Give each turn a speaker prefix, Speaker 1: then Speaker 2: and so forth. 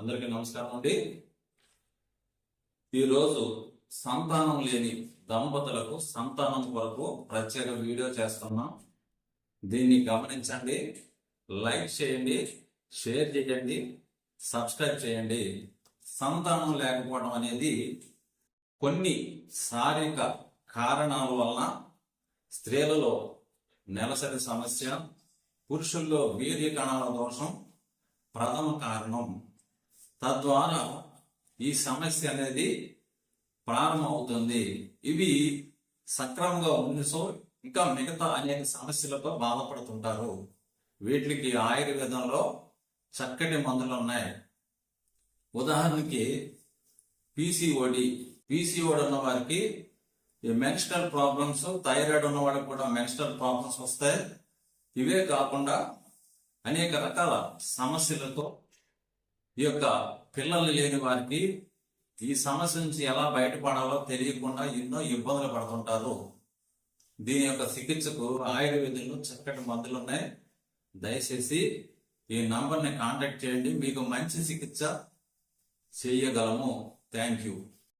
Speaker 1: అందరికీ నమస్కారం అండి. ఈరోజు సంతానం లేని దంపతులకు సంతానం కొరకు ప్రత్యేక వీడియో చేస్తున్నాం. దీన్ని గమనించండి లైక్ చేయండి షేర్ చేయండి సబ్స్క్రైబ్ చేయండి. సంతానం లేకపోవడం అనేది కొన్ని శారీరక కారణాల వలన స్త్రీలలో నెలసరి సమస్య పురుషుల్లో వీర్య కణాల దోషం ప్రథమ కారణం. తద్వారా ఈ సమస్య అనేది ప్రారంభమవుతుంది. ఇవి సక్రమంగా ఉంది సో ఇంకా మిగతా అనేక సమస్యలతో బాధపడుతుంటారు. వీటికి ఆయుర్వేదంలో చక్కటి మందులు ఉన్నాయి. ఉదాహరణకి పీసీఓడి పీసీఓడి ఉన్న వారికి ఈ ప్రాబ్లమ్స్ థైరాయిడ్ ఉన్న వాళ్ళకి కూడా మెన్స్టల్ ప్రాబ్లమ్స్ వస్తాయి. ఇవే కాకుండా అనేక రకాల సమస్యలతో ఈ యొక్క పిల్లలు లేని వారికి ఈ సమస్య నుంచి ఎలా బయటపడాలో తెలియకుండా ఎన్నో ఇబ్బందులు పడుతుంటారు. దీని యొక్క చికిత్సకు ఆయుర్వేదంలో చక్కటి మందులు ఉన్నాయి. దయచేసి ఈ నంబర్ని కాంటాక్ట్ చేయండి. మీకు మంచి చికిత్స చేయగలము. Thank you.